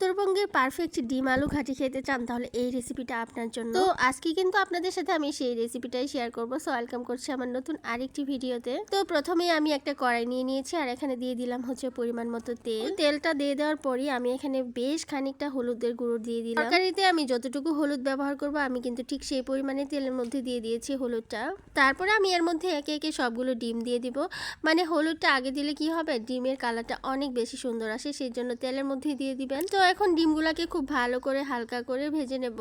উত্তরবঙ্গের পারফেক্ট ডিম আলু ঘাটি খেতে চান তাহলে এই রেসিপিটা আপনার জন্য। তো আজকে কিন্তু আপনাদের সাথে আমি সেই রেসিপিটাই শেয়ার করব। সো ওয়েলকাম করছি আমার নতুন আরেকটি ভিডিওতে তো প্রথমে আমি একটা কড়াই নিয়ে নিয়েছি আর এখানে দিয়ে দিলাম হচ্ছে পরিমাণ মতো তেল। তেলটা দিয়ে দেওয়ার পরই আমি এখানে বেশ খানিকটা হলুদের গুঁড়ো দিয়ে দিলাম। তরকারিতে আমি যতটুকু হলুদ ব্যবহার করব আমি কিন্তু ঠিক সেই পরিমাণে তেলের মধ্যে দিয়ে দিয়েছি হলুদটা। তারপরে আমি এর মধ্যে একে একে সবগুলো ডিম দিয়ে দিব। মানে হলুদটা আগে দিলে কি হবে? ডিমের কালারটা অনেক বেশি সুন্দর আসে সেই জন্য তেলের মধ্যে দিয়ে দিবেন। তো এখন ডিমগুলোকে খুব ভালো করে হালকা করে ভেজে নেব।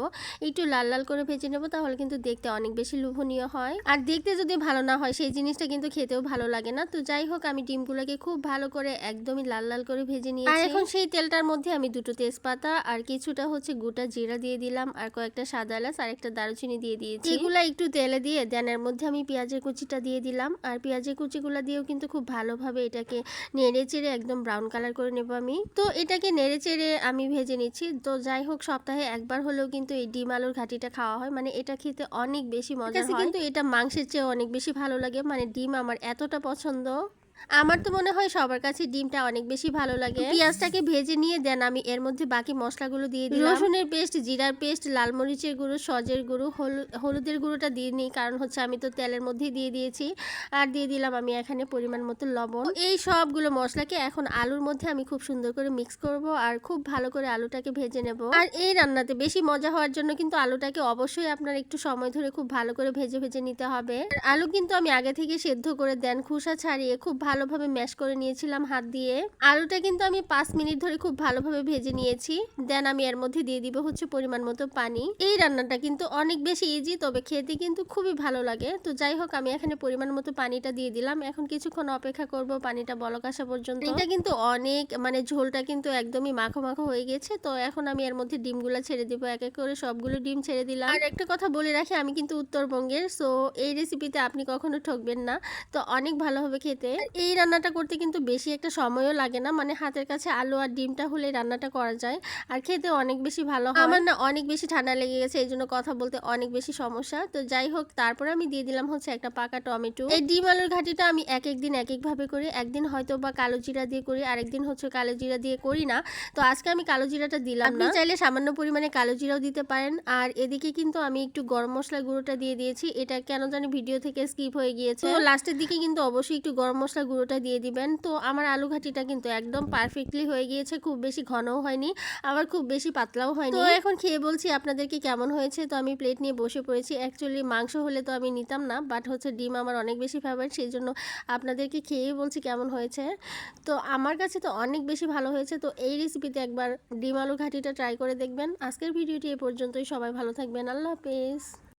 একটু লাল লাল করে ভেজে নেব, তাহলে কিন্তু দেখতে অনেক বেশি লোভনীয় হয়। আর দেখতে যদি ভালো না হয়, সেই জিনিসটা কিন্তু খেতেও ভালো লাগে না। তো যাই হোক, আমি ডিমগুলোকে খুব ভালো করে একদমই লাল লাল করে ভেজে নিয়েছি। আর এখন সেই তেলটার মধ্যে আমি দুটো তেজপাতা আর কিছুটা হচ্ছে গোটা জিরা দিয়ে দিলাম আর কয়েকটা সাদা এলাচ আর একটা দারুচিনি দিয়ে দিয়েছি। এগুলা একটু তেলে দিয়ে দেন এর মধ্যে আমি পেঁয়াজের কুচিটা দিয়ে দিলাম। আর পেঁয়াজের কুচিগুলো দিয়েও কিন্তু খুব ভালোভাবে এটাকে নেড়ে চেড়ে একদম ব্রাউন কালার করে নেব আমি। তো এটাকে নেড়ে চেড়ে আমি ভেজে নিচ্ছি। তো যাই হোক সপ্তাহে একবার হলেও কিন্তু এই ডিম আলুর ঘাটিটা খাওয়া হয়। মানে এটা খেতে অনেক বেশি মজা হয়। কিন্তু এটা মাংসের চেয়ে অনেক বেশি ভালো লাগে। মানে ডিম আমার এতটা পছন্দ। আমার তো মনে হয় সবার কাছে ডিমটা অনেক বেশি ভালো লাগে। পেঁয়াজটাকে ভেজে নিয়ে দেন আমি, এর মধ্যে বাকি মশলাগুলো দিয়ে দিই রসুনের পেস্ট, জিরার পেস্ট, লাল মরিচের গুঁড়ো, সজের গুঁড়ো হলুদের গুঁড়োটা দিয়ে নিই, কারণ হচ্ছে আমি তো তেলের মধ্যেই দিয়ে দিয়েছি। আর দিয়ে দিলাম আমি এখানে পরিমাণ মতো লবণ। এই সবগুলো মশলাকে এখন আলুর মধ্যে আমি খুব সুন্দর করে মিক্স করব আর খুব ভালো করে আলুটাকে ভেজে নেব। আর এই রান্নাতে বেশি মজা হওয়ার জন্য কিন্তু আলুটাকে অবশ্যই আপনার একটু সময় ধরে খুব ভালো করে ভেজে ভেজে নিতে হবে। আলু কিন্তু আমি আগে থেকে সেদ্ধ করে দেন, খোসা ছাড়িয়ে খুব ভালোভাবে ম্যাশ করে নিয়েছিলাম হাত দিয়ে। আলুটা কিন্তু আমি পাঁচ মিনিট ধরে খুব ভালোভাবে ভেজে নিয়েছি। দেন আমি এর মধ্যে দিয়ে দিব হচ্ছে পরিমাণ মতো পানি। এই রান্নাটা কিন্তু অনেক বেশি ইজি তবে খেতে কিন্তু খুবই ভালো লাগে। তো যাই হোক, আমি এখানে পরিমাণ মতো পানিটা দিয়ে দিলাম। এখন কিছুক্ষণ অপেক্ষা করব পানিটা বলক আসা পর্যন্ত। এটা কিন্তু অনেক মানে ঝোলটা কিন্তু একদমই মাখো মাখো হয়ে গেছে। তো এখন আমি এর মধ্যে ডিমগুলো ছেড়ে দিব, এক এক করে সবগুলো ডিম ছেড়ে দিলাম। আর একটা কথা বলে রাখি, আমি কিন্তু উত্তরবঙ্গের, সো এই রেসিপিতে আপনি কখনো ঠকবেন না। তো অনেক ভালো হবে খেতে। এই রান্নাটা করতে কিন্তু বেশি একটা সময়ও লাগে না। মানে হাতের কাছে আলু আর ডিমটা হলে রান্নাটা করা যায়। আর খেতে অনেক বেশি ভালো হয়। আমার না অনেক বেশি ঠান্ডা লেগে গেছে এই জন্য কথা বলতে অনেক বেশি সমস্যা। তো যাই হোক তারপরে আমি দিয়ে দিলাম হচ্ছে একটা পাকা টমেটো। এই ডিম আলুর ঘাটিটা আমি এক এক দিন এক একভাবে করি। একদিন হয়তো বা কালো জিরা দিয়ে করি আরেকদিন হচ্ছে কালো জিরা দিয়ে করি না। তো আজকে আমি কালো জিরাটা দিলাম না। চাইলে সামান্য পরিমাণে কালো জিরাও দিতে পারেন। আর এদিকে কিন্তু আমি একটু গরম মশলা গুঁড়োটা দিয়ে দিয়েছি। এটা কেন জানি ভিডিও থেকে স্কিপ হয়ে গিয়েছে। তো লাস্টের দিকে কিন্তু অবশ্যই একটু গরম মশলা গুঁড়োটা দিয়ে দিবেন। তো আমার আলু ঘাটিটা কিন্তু একদম পারফেক্টলি হয়ে গিয়েছে খুব বেশি ঘনও হয়নি আবার খুব বেশি পাতলাও হয়নি। তো এখন খেয়ে বলছি আপনাদেরকে কেমন হয়েছে? তো আমি প্লেট নিয়ে বসে পড়েছি। অ্যাকচুয়ালি মাংস হলে তো আমি নিতাম না বাট হচ্ছে ডিম আমার অনেক বেশি ফেভারিট সেই জন্য আপনাদেরকে খেয়েই বলছি কেমন হয়েছে। তো আমার কাছে তো অনেক বেশি ভালো হয়েছে তো এই রেসিপিতে একবার ডিম আলু ঘাটিটা ট্রাই করে দেখবেন। আজকের ভিডিওটি এ পর্যন্তই সবাই ভালো থাকবেন আল্লাহ হাফেজ।